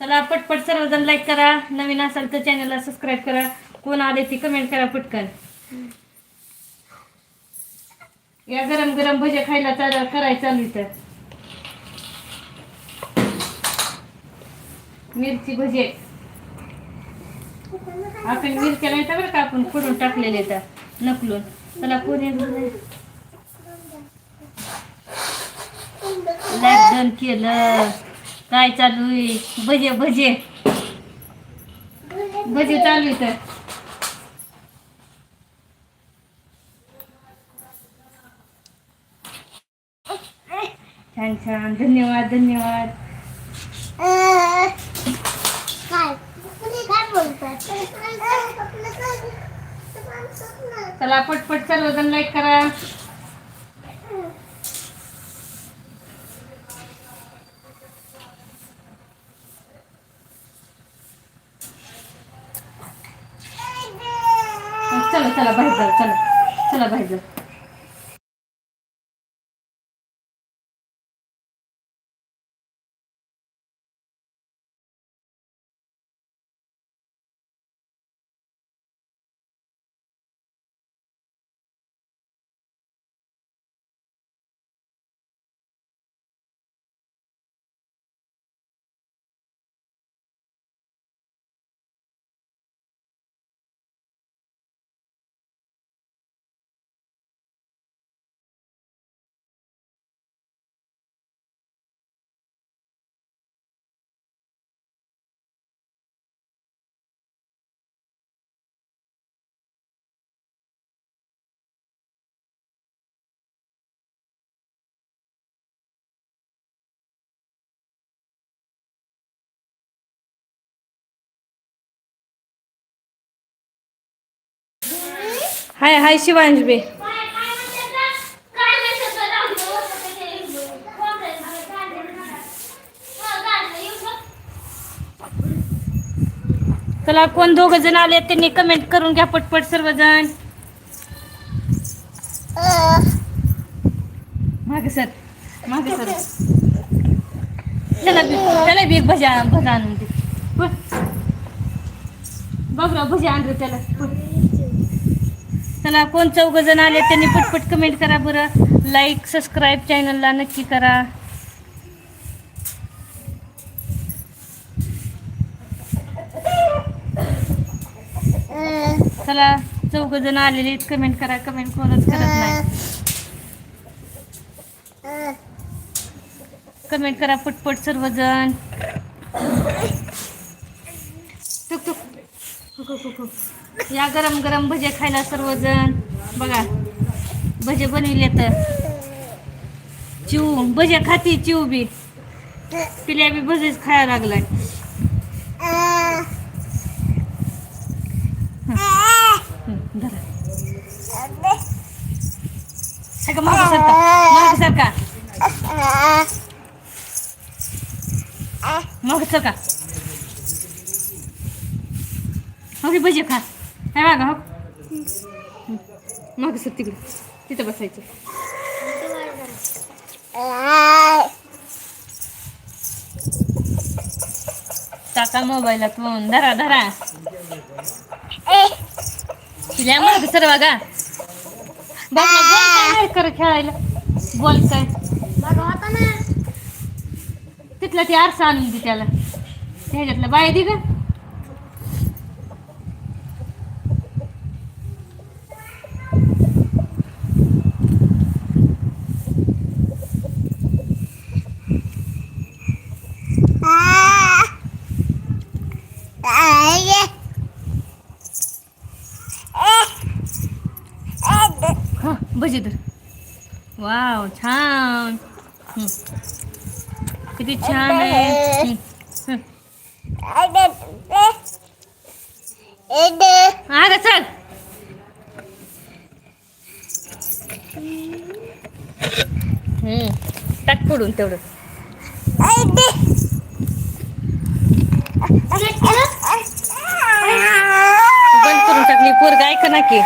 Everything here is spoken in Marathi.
चला पटपट सर्वजण लाईक करा. नवीन असाल तर चॅनलला सबस्क्राईब करा. कोण आले ती कमेंट करा पटकन. या गरम गरम भजे खायला चाल करायचं चालू तर. मिरची भजे. आपण मिरच्या नाही बरं का आपण फोडून टाकलेले तर नकलून. चला कोणी लाईक डन केलं. काय चालू आहे? भजे भजे. भजे चालू आहे तर छान छान. धन्यवाद धन्यवाद. चला पटपट चालू लाईक करा. चला चला बाहेर जा चला. चला बाहेर जा. हाय हाय शिवांश बे चला कोण दोघ जण आले त्यांनी कमेंट करून घ्या पटपट सर्वजण. मागे सर मागे सर. त्याला बी त्याला बी भजा भजा आणून दे. बघ ना भजी आणलं त्याला. चला कोण चौघ जण आले त्यांनी पटपट कमेंट करा बरं. लाईक सबस्क्राईब चॅनलला नक्की करा. चला चौघ जण आलेले कमेंट करा कमेंट कोणच करत नाही. कमेंट करा पटपट सर्वजण. या गरम गरम भजे खायला सर्वजण. बघा भजे बनविले तर. चिव भजे खाती चिव बी. पिल्या बी भजेच खायला लागलाय. हं, धरा सगळं सरका सरका. सरका. हो की भजे खा. काय मागं हो. सर तिकडे. तिथं बसायचं. टाका मोबाईलात फोन धरा धरा. तिला मागं सर बघा. बघ बोल नाही कर खेळायला. बोल काय. होता ना तिथला ती आरसा आणून दे त्याला. ह्याच्यातलं बाय दे ग हा भजी तर वाव छान. किती छान आहे. अगं चल. टाक पडून तेवढं बंद करून टाकली पोरग ऐक ना की